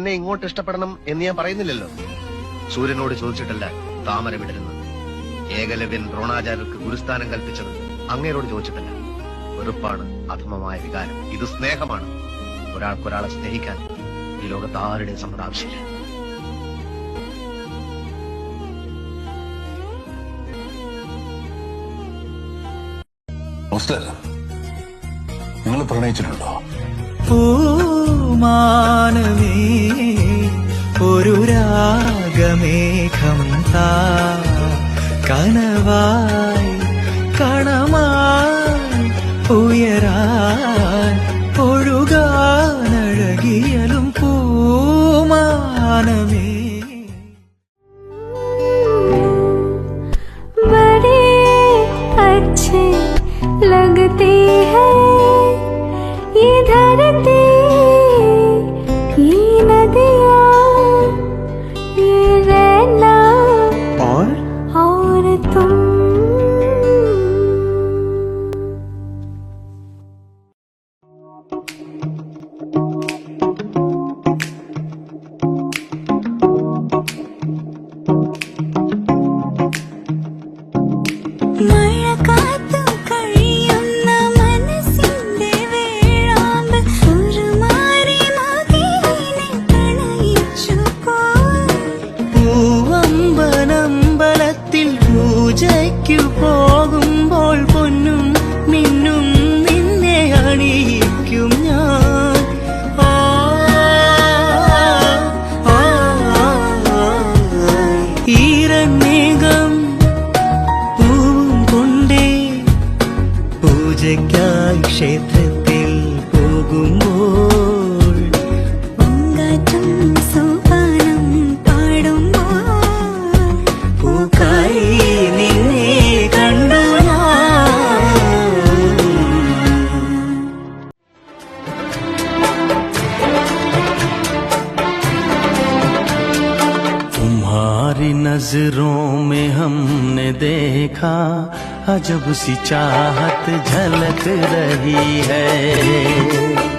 എന്നെ ഇങ്ങോട്ട് ഇഷ്ടപ്പെടണം എന്ന് ഞാൻ പറയുന്നില്ലല്ലോ. സൂര്യനോട് ചോദിച്ചിട്ടല്ല താമര വിടരുന്നത്. ഏകലവ്യൻ ദ്രോണാചാര്യർക്ക് ഗുരുസ്ഥാനം കൽപ്പിച്ചത് അങ്ങേരോട് ചോദിച്ചിട്ടല്ല. വെറുപ്പാണ് അധമമായ വികാരം. ഇത് സ്നേഹമാണ്. ഒരാൾക്കൊരാളെ സ്നേഹിക്കാൻ ഈ ലോകത്ത് ആരുടെയും സമ്മതം ആവശ്യമില്ല? നിങ്ങൾ പ്രണയിച്ചിട്ടുണ്ടോ? പൂമാനമേ ഒരു രാഗമേഘം താ കനവായി കണമായി ഉയരാൻ ഒഴുകാനഴകിയലും പൂമാനമേ बड़े अच्छे लगते പൂജയ്ക്കു പോകുമ്പോൾ പൊന്നും മിന്നും നിന്നെ അണിയിക്കും ഞാൻ. ക്ഷേത്രത്തിൽ പോകുമ്പോൾ नज़रों में हमने देखा अजब सी चाहत झलक रही है।